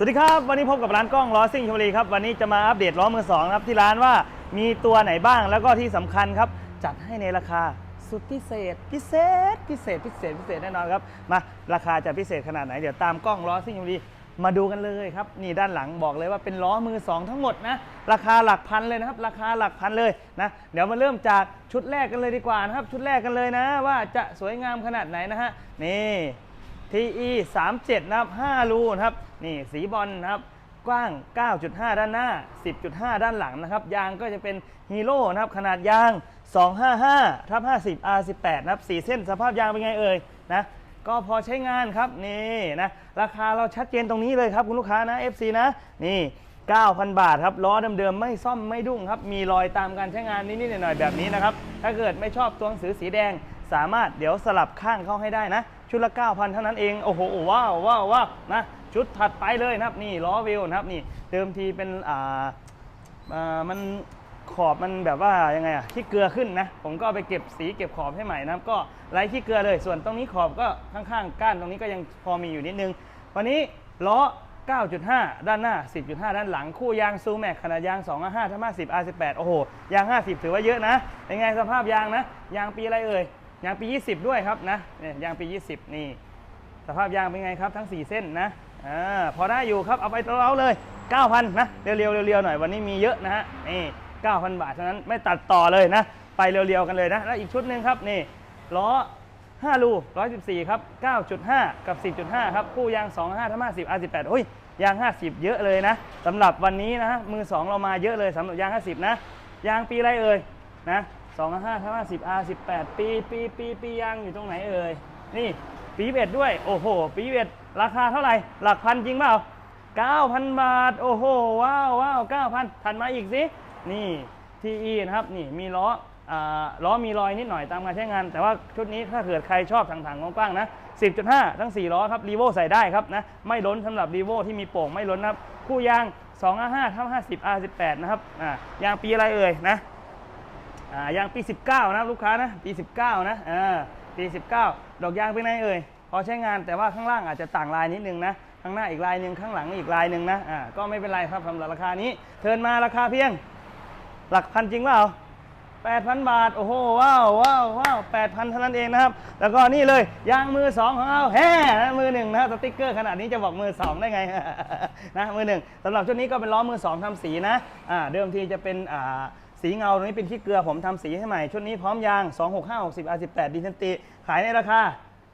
สวัสดีครับ วันนี้พบกับร้านกล้องล้อซิ่งชลบุรีครับ วันนี้จะมาอัปเดตล้อมือสองครับที่ร้านว่ามีตัวไหนบ้างแล้วก็ที่สำคัญครับ จัดให้ในราคาสุดพิเศษ พิเศษ พิเศษ พิเศษ พิเศษแน่นอนครับ มาราคาจะพิเศษขนาดไหน เดี๋ยวตามกล้องล้อซิ่งชลบุรีมาดูกันเลยครับ นี่ด้านหลังบอกเลยว่าเป็นล้อมือสองทั้งหมดนะ ราคาหลักพันเลยนะครับ ราคาหลักพันเลยนะเดี๋ยวมาเริ่มจากชุดแรกกันเลยดีกว่านะครับ ชุดแรกกันเลยนะ ว่าจะสวยงามขนาดไหนนะฮะนี่ TE 37นะครับ5รูนะครับนี่สีบอลนะครับกว้าง 9.5 ด้านหน้า 10.5 ด้านหลังนะครับ ยางก็จะเป็นฮีโร่นะครับ ขนาดยาง 255ทับ50 R18 นะครับ4เส้นสภาพยางเป็นไงเอ่ยนะก็พอใช้งานครับนี่นะราคาเราชัดเจนตรงนี้เลยครับคุณลูกค้านะ FC นะนี่ 9,000 บาทครับล้อเดิมๆไม่ซ่อมไม่ดุ้งครับ มีรอยตามการใช้งานนิดๆหน่อยๆแบบนี้นะครับ ถ้าเกิดไม่ชอบตัวหนังสือสีแดง สามารถเดี๋ยวสลับข้างเข้าให้ได้นะ ชุดละ 9,000 เท่านั้นเอง โอ้โห ว้าวว้าวว้าวนะ ชุดถัดไปเลยนะครับ นี่ล้อวิวนะครับ นี่ เดิมทีเป็น อ่าอ่ามันขอบมันแบบว่ายังไงอะขี้เกลือขึ้นนะ ผมก็เอาไปเก็บสีเก็บขอบให้ใหม่นะครับ ก็ไร้ขี้เกลือเลย ส่วนตรงนี้ขอบก็ข้างๆ ก้านตรงนี้ก็ยังพอมีอยู่นิดนึง วันนี้ล้อ 9.5 ด้านหน้า 10.5 ด้านหลัง คู่ยางซูแม็กขนาดยาง255ทั้ง50 R18 โอ้โห ยาง 50 ถือว่าเยอะนะ เป็นไงสภาพยางนะ ยางปีอะไรเอ่ย ยางปี 20 ด้วยครับนะเนี่ยยางปี 20 นี่ สภาพยางเป็นไงครับทั้ง 4 เส้นนะอ่าพอได้อยู่ครับเอาไปเราเลย 9,000 นะ เร็วๆเร็วๆหน่อยวันนี้มีเยอะนะฮะนี่9,000 บาทเท่านั้นไม่ตัดต่อเลยนะ ไปเร็วๆกันเลยนะ แล้วอีกชุดหนึ่งครับนี่ล้อ5รู114 ครับ 9.5 กับ 10.5 ครับ คู่ยาง 25ทั้ง50 R18 โอ้ย ยาง 50 เยอะเลยนะสำหรับวันนี้นะฮะมือ 2 เรามาเยอะเลยสำหรับยาง 50 นะ ยางปีไรเอ่ยนะ 25ทั้ง50 R18 ปี ปี ปี ปียางอยู่ตรงไหนเอ่ย นี่ปีเบ็ดด้วย โอ้โห ปีเบ็ดราคาเท่าไหร่ หลักพันจริงเปล่า 9,000 บาท โอ้โห ว้าวว้าว9,000ถัดมาอีกสิ นี่ TE นะครับ นี่ มีล้ออ่าล้อมีรอยนิดหน่อยตามการใช้งาน แต่ว่าชุดนี้ถ้าเกิดใครชอบถังๆกว้างๆนะ 10.5 ทั้ง 4 ล้อครับรีโวใส่ได้ครับนะ ไม่ล้นสำหรับรีโวที่มีโป่งไม่ล้นนะครับ คู่ยาง 255ทั้ง50 R18 นะครับ อ่ายางปีอะไรเอ่ยนะ อ่ายางปี 19 นะลูกค้านะปี 19 นะอ่าปี 19 ดอกยางเป็นไงเอ่ยพอใช้งานแต่ว่าข้างล่างอาจจะต่างลายนิดนึงนะข้างหน้าอีกลายหนึ่งข้างหลังอีกลายหนึ่งนะอ่าก็ไม่เป็นไรครับสำหรับราคานี้เทินมาราคาเพียง หลักพันจริงเปล่า8,000 บาท โอ้โห ว้าวว้าวว้าว8,000เท่านั้นเองนะครับ แล้วก็นี่เลยยางมือ 2 ของเราแฮ่มือหนึ่งนะสติ๊กเกอร์ขนาดนี้จะบอกมือ 2 ได้ไงนะมือหนึ่งสำหรับชุดนี้ก็เป็นล้อมือ 2ทำสีนะอ่าเดิมทีจะเป็นอ่า สีเงาตรงนี้เป็นขี้เกลือผมทำสีให้ใหม่ ชุดนี้พร้อมยาง 265 60 R18 ดิเซนติขายในราคา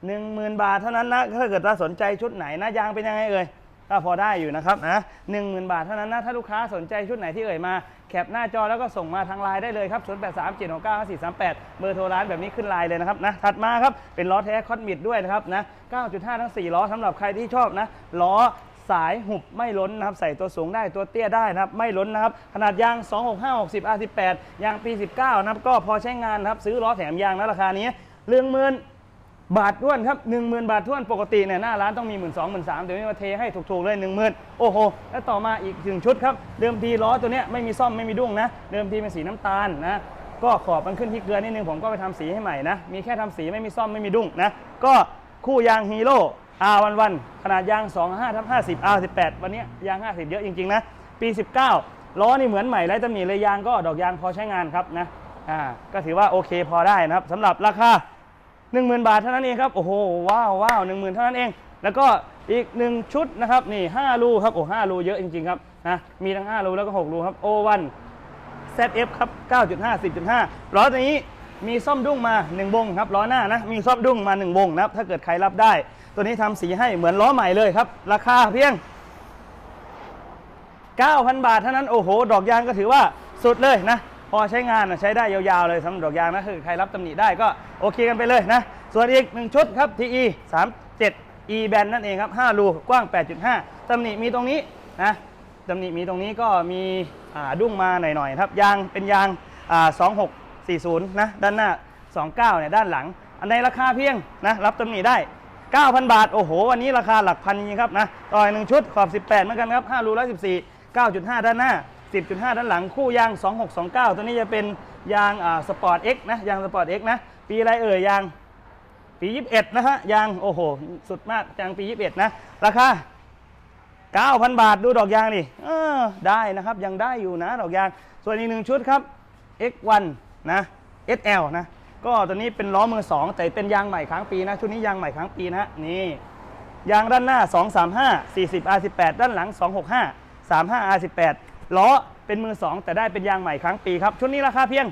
10,000 บาทเท่านั้นนะ ถ้าเกิดว่าสนใจชุดไหนนะยางเป็นยังไงเอ่ยก็พอได้อยู่นะครับนะหนึ่งหมื่นบาทเท่านั้นนะ ถ้าลูกค้าสนใจชุดไหนที่เอ่ยมา แคปหน้าจอแล้วก็ส่งมาทางไลน์ได้เลยครับ 0 8 3 7 6 9 5 4 3 8 เบอร์โทรร้านแบบนี้ขึ้นไลน์เลยนะครับนะ ถัดมาครับ เป็นล้อแท้คอนมิดด้วยนะครับนะ 9.5 ทั้ง 4 ล้อสำหรับใครที่ชอบนะ ล้อ สายหุบไม่ล้นนะครับใส่ตัวสูงได้ตัวเตี้ยได้นะครับไม่ล้นนะครับขนาดยาง 265 60 R18 ยางปี 19 นะครับก็พอใช้งานนะครับซื้อล้อแถมยางนะราคานี้เรื่องหมื่นบาทท้วนครับ10,000บาทท้วนปกติเนี่ยหน้าร้านต้องมี1 2 0 0 0 1 3 0 0เดี๋ยวนี้มาเทให้ถูกๆเลย10,000โอ้โห แล้วต่อมาอีกถึงชุดครับ เดิมทีล้อตัวเนี้ยไม่มีซ่อมไม่มีดุ้งนะ เดิมทีเป็นสีน้ำตาลนะ ก็ขอบมันขึ้นที่เกลือนิดนึงผมก็ไปทำสีให้ใหม่นะ มีแค่ทำสีไม่มีซ่อมไม่มีดุ้งนะ ก็คู่ยางฮีโร่ R11 ขนาดยาง 25ทับ50 R18 วันนี้ยาง 50 เยอะจริง ๆ นะ ปี 19 ล้อนี่เหมือนใหม่ไร้ตำหนิเลยยางก็ดอกยางพอใช้งานครับนะอ่าก็ถือว่าโอเคพอได้นะครับสำหรับราคา 10,000 บาทเท่านั้นเองครับ โอ้โห ว้าวว้าวหนึ่งหมื่นเท่านั้นเอง แล้วก็อีกหนึ่งชุดนะครับ นี่5รูครับ โอ้ห้ารูเยอะจริง ๆ ครับนะมีทั้ง 5 รูแล้วก็ 6 รูครับโอวัน ZF ครับ 9.5 10.5ล้อตัวนี้มีซ่อมดุ้งมา 1 วงครับล้อหน้านะมีซ่อมดุ้งมา 1 วงนะครับถ้าเกิดใครรับได้ ตัวนี้ทำสีให้เหมือนล้อใหม่เลยครับ ราคาเพียง 9,000 บาทเท่านั้น โอ้โห ดอกยางก็ถือว่าสุดเลยนะ พอใช้งานใช้ได้ยาวๆเลยสำหรับดอกยางนะคือใครรับตำหนิได้ก็โอเคกันไปเลยนะ ส่วนอีกหนึ่งชุดครับ TE 37 E band นั่นเองครับ 5 รูกว้าง 8.5ตำหนิมีตรงนี้นะตำหนิมีตรงนี้ก็มีดุ้งมาหน่อยๆครับ ยางเป็นยางอ่า2640 นะ ด้านหน้า 29เนี่ยด้านหลัง อันในราคาเพียงนะรับตำหนิได้ 9,000 บาท โอ้โห วันนี้ราคาหลักพันจริงครับนะต่อยหนึ่งชุดขอบ 18 เหมือนกันครับ5รู114 9.5 ด้านหน้า 10.5 ด้านหลังคู่ยาง 2629 ตัวนี้จะเป็นยางอ่าสปอร์ต X นะยางสปอร์ต X นะปีอะไรเอ่ยยางปี 21 นะฮะยางโอ้โห สุดมากยางปี 21 นะ ราคา9,000 บาทดูดอกยางดิเออได้นะครับยังได้อยู่นะดอกยาง ส่วนอีกหนึ่งชุดครับ X1 นะ SL นะ ก็ตัวนี้เป็นล้อมือ2แต่เป็นยางใหม่ค้างปีนะชุดนี้ยางใหม่ค้างปีนะนี่ยางด้านหน้า 235 40 R18 ด้านหลัง 265 35 R18 ล้อเป็นมือ2แต่ได้เป็นยางใหม่ค้างปีครับ ชุดนี้ราคาเพียง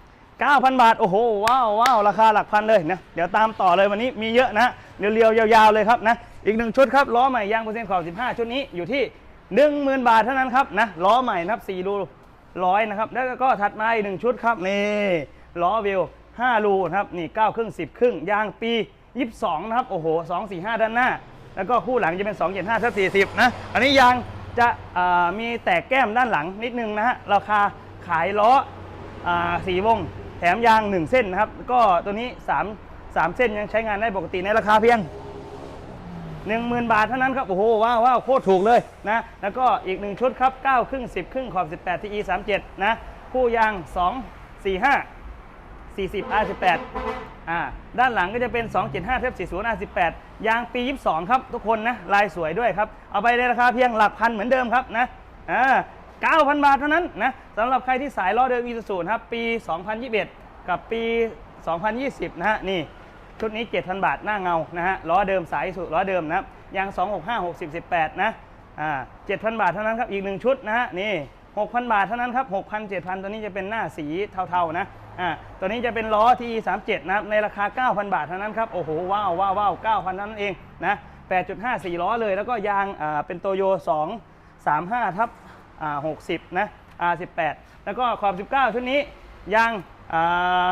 9,000 บาท โอ้โห ว้าวว้าวราคาหลักพันเลยนะ เดี๋ยวตามต่อเลยวันนี้มีเยอะนะ เรียวๆ ยาวๆ เลยครับนะ อีกหนึ่งชุดครับ ล้อใหม่ยางเปอร์เซ็นต์ขอบ15 ชุดนี้อยู่ที่ 10,000 บาทเท่านั้นครับนะ ล้อใหม่นะครับ4รูร้อยนะครับ แล้วก็ถัดมาอีกหนึ่งชุดครับนี่ ล้อวิว5รูนะครับนี่9ครึ่ง10 ครึ่งยางปี 22 นะครับ โอ้โห 2 4 5 ด้านหน้า แล้วก็คู่หลังจะเป็น 2 7 5ทับ40 นะ อันนี้ยางจะมีแตกแก้มด้านหลังนิดนึงนะฮะราคาขายล้ออสีวง แถมยาง 1 เส้นนะครับ ก็ตัวนี้ 3 3 เส้นยังใช้งานได้ปกติในราคาเพียง 10,000 บาทเท่านั้นครับ โอ้โห ว้าวว้าวโคตรถูกเลยนะ แล้วก็อีก 1 ชุดครับ 9 ครึ่ง 10 ครึ่งขอบ 18 TE 37 นะ คู่ยาง 2 4 5 40 R18 อ่าด้านหลังก็จะเป็น 275เทป40 R18 ยางปี 22 ครับทุกคนนะ ลายสวยด้วยครับ เอาไปในราคาเพียงหลักพันเหมือนเดิมครับนะอ่า9,000 บาทเท่านั้นนะสำหรับใครที่สายล้อเดิมอีซูครับ ปี 2021 กับปี 2020 นะฮะนี่ชุดนี้ 7,000 บาทหน้าเงานะฮะล้อเดิมสายสุล้อเดิมนะยาง 265 60 18 นะอ่า7,000 บาทเท่านั้นครับ อีกหนึ่งชุดนะฮะนี่ 6,000 บาทเท่านั้นครับ 6,000 7,000 ตัวนี้จะเป็นหน้าสีเทาๆนะ อ่าตัวนี้จะเป็นล้อที่ 37 นะครับ ในราคา 9,000 บาทเท่านั้นครับ โอ้โห ว้าวว้าวว้าว9,000เท่านั้นเองนะ 8.5 4 ล้อเลย แล้วก็ยางอ่าเป็นโตโย 2 35ทับอ่า60 นะ R18 แล้วก็ขอบ 19 ชุดนี้ยางอ่า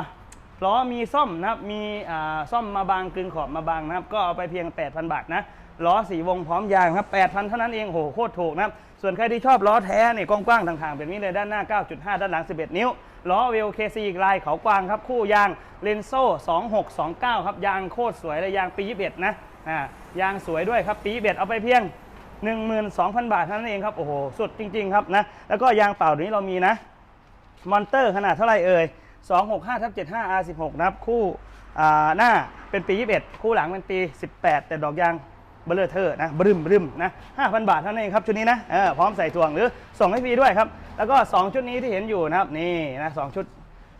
ล้อมีซ่อมนะครับ มีอ่าซ่อมมาบางกึงขอบมาบางนะครับ ก็เอาไปเพียง 8,000 บาทนะล้อสีวงพร้อมยางครับ 8,000 เท่านั้นเอง โห โคตรถูกนะครับ ส่วนใครที่ชอบล้อแท้เนี่ยกว้างๆต่างๆแบบนี้เลย ด้านหน้า 9.5 ด้านหลัง 11 นิ้ว ล้อเวลเคซีอีกลายเขากวางครับคู่ยางเลนโซ่2629 ครับ ยางโคตรสวยเลยยางปี 21 นะอ่ายางสวยด้วยครับปี 21 เอาไปเพียง 12,000 บาทเท่านั้นเองครับ โอ้โห สุดจริง ๆ ครับนะแล้วก็ยางเปล่าตัวนี้เรามีนะมอนเตอร์ขนาดเท่าไหร่เอ่ย265ทับ75 R16 นะครับคู่อ่าหน้าเป็นปี 21 คู่หลังเป็นปี 18 แต่ดอกยาง เบลเลอร์เทอร์นะบรึมบรึมนะ5,000บาทเท่านั้นเองครับชุดนี้นะเออพร้อมใส่ถ่วงหรือส่งให้ฟรีด้วยครับแล้วก็ 2 ชุดนี้ที่เห็นอยู่นะครับนี่นะสองชุด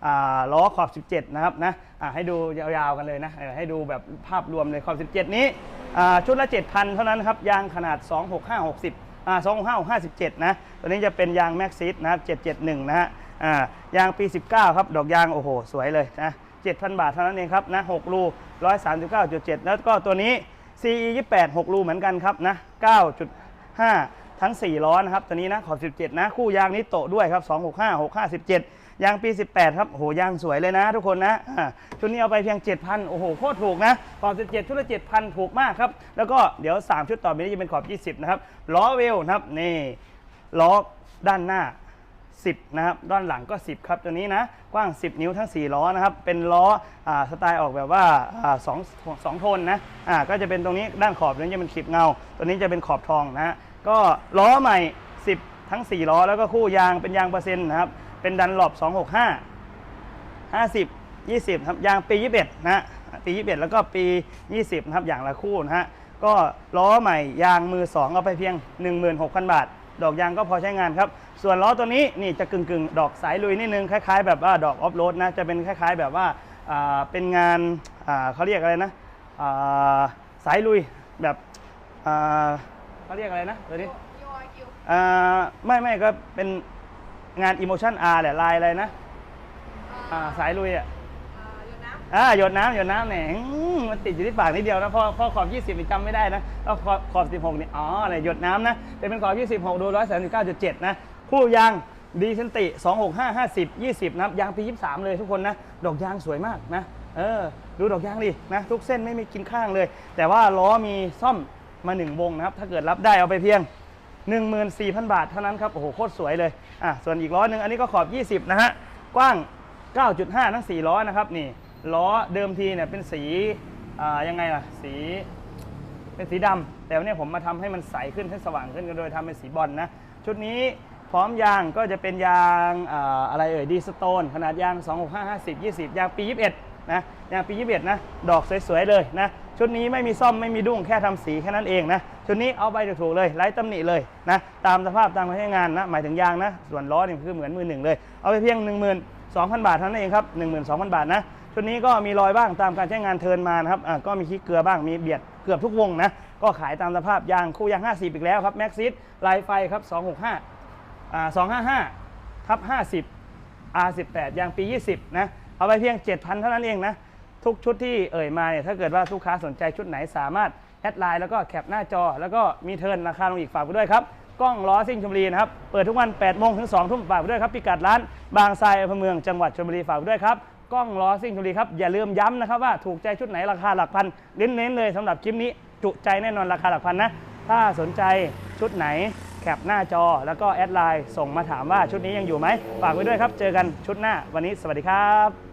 อ่าล้อขอบ 17 นะครับนะอ่าให้ดูยาวๆกันเลยนะให้ดูแบบภาพรวมเลยขอบ 17 นี้อ่าชุดละ 7,000 เท่านั้นครับยางขนาด 26560อ่า26557 นะ ตัวนี้จะเป็นยางแม็กซิสนะครับ 771 นะฮะ อ่า ยางปี 19 ครับ ดอกยาง โอ้โห สวยเลยนะ 7,000 บาทเท่านั้นเองครับ นะ 6 รู 139.7 แล้วก็ตัวนี้ CE 28 6รูเหมือนกันครับนะ9.5 ทั้ง 4 ล้อนะครับตัวนี้นะขอบ 17 นะ คู่ยางนี้โตด้วยครับ 265 65 17 ยางปี 18 ครับโหยางสวยเลยนะทุกคนนะชุดนี้เอาไปเพียง 7,000 โอ้โห โคตรถูกนะ ขอบ 17 ชุดละ 7,000 ถูกมากครับ แล้วก็เดี๋ยว 3 ชุดต่อไปนี้จะเป็นขอบ 20 นะครับ ล้อเวลนะครับ นี่ ล้อด้านหน้า 10 นะครับ ด้านหลังก็ 10 ครับตัวนี้นะ กว้าง 10 นิ้วทั้ง 4 ล้อนะครับ เป็นล้ออสไตล์ออกแบบว่าอาสองสองโทนนะอ่าก็จะเป็นตรงนี้ด้านขอบนี้จะเป็นขีบเงา ตัวนี้จะเป็นขอบทองนะฮะก็ล้อใหม่ 10 ทั้ง 4 ล้อ แล้วก็คู่ยางเป็นยางเปอร์เซ็นต์นะครับ เป็นดันหลบ265 50 20ครับยางปี 21 นะฮะปี 21 แล้วก็ปี 20 นะครับอย่างละคู่นะฮะก็ล้อใหม่ยางมือ 2 เอาไปเพียง 16,000 บาท ดอกยางก็พอใช้งานครับ ส่วนล้อตัวนี้นี่จะกึ่งกึ่งๆดอกสายลุยนิดนึงคล้ายๆ แบบว่าดอกออฟโรดนะจะเป็นคล้าย ๆ แบบว่าอ่าเป็นงานอ่าเขาเรียกอะไรนะอ่าสายลุยแบบอ่าเขาเรียกอะไรนะตัวนี้อ่าไม่ไม่ก็เป็นงาน Emotion R แหละลายอะไรนะอ่าสายลุยอะอ่าหยดน้ำหยดน้ำเนี่ยอืมมันติดอยู่ที่ปากนิดเดียวนะพอพอขอบ 20นี่จำไม่ได้นะแล้วขอบขอบ 16นี่อ๋ออะไรหยดน้ำนะแต่เป็นขอบ 26 ดู 139.7 นะ คู่ยางดีเซนติ 265 50 20 นะครับ ยางปี 23 เลยทุกคนนะ ดอกยางสวยมากนะ เออ ดูดอกยางดินะ ทุกเส้นไม่มีกินข้างเลย แต่ว่าล้อมีซ่อมมาหนึ่งวงนะครับ ถ้าเกิดรับได้เอาไปเพียง 14,000 บาทเท่านั้นครับ โอ้โห โคตรสวยเลย อะ ส่วนอีกล้อหนึ่งอันนี้ก็ขอบ 20 นะฮะ กว้าง 9.5 ทั้ง 4 ล้อนะครับ นี่ ล้อเดิมทีเนี่ยเป็นสี อ่า ยังไงล่ะ สีเป็นสีดำแต่วันนี้ผมมาทำให้มันใสขึ้นให้สว่างขึ้นโดยทำเป็นสีบอลนะชุดนี้ พร้อมยางก็จะเป็นยางอะไรเอ่ยดีสโตนขนาดยาง 265 50 20 ยางปี 21 นะ ยางปี 21 นะ ดอกสวย ๆ เลยนะ ชุดนี้ไม่มีซ่อมไม่มีดุ้งแค่ทำสีแค่นั้นเองนะ ชุดนี้เอาไปถูกๆเลยไร้ตำหนิเลยนะ ตามสภาพตามการใช้งานนะ หมายถึงยางนะ ส่วนล้อนี่คือเหมือนมือหนึ่งเลย เอาไปเพียง 12,000 บาทเท่านั้นเองครับ 12,000 บาทนะชุดนี้ก็มีรอยบ้างตามการใช้งานเทินมานะครับก็มีขี้เกลือบ้างมีเบียดเกือบทุกวงนะก็ขายตามสภาพยางคู่ยาง 50 อีกแล้วครับแม็กซิสลายไฟครับ 265อ่า 255ทับ50 R18 ยางปี 20 นะ เอาไปเพียง 7,000 เท่านั้นเองนะ ทุกชุดที่เอ่ยมาเนี่ย ถ้าเกิดว่าลูกค้าสนใจชุดไหนสามารถแอดไลน์แล้วก็แคปหน้าจอ แล้วก็มีเทิร์นราคาลงอีกฝากไปด้วยครับ กล้องล้อซิ่งชลบุรีนะครับ เปิดทุกวัน 8 โมงถึง 2 ทุ่มฝากไปด้วยครับ พิกัดร้านบางทรายอำเภอเมืองจังหวัดชลบุรีฝากไปด้วยครับกล้องล้อซิ่งชลบุรีครับ อย่าลืมย้ำนะครับว่าถูกใจชุดไหนราคาหลักพันเน้นๆเลยสำหรับคลิปนี้จุใจแน่นอนราคาหลักพันนะถ้าสนใจชุดไหน ปหน้าจอ แล้วก็แอดไลน์ส่งมาถามว่าชุดนี้ยังอยู่ไหมฝากไว้ด้วยครับ เจอกันชุดหน้าวันนี้สวัสดีครับ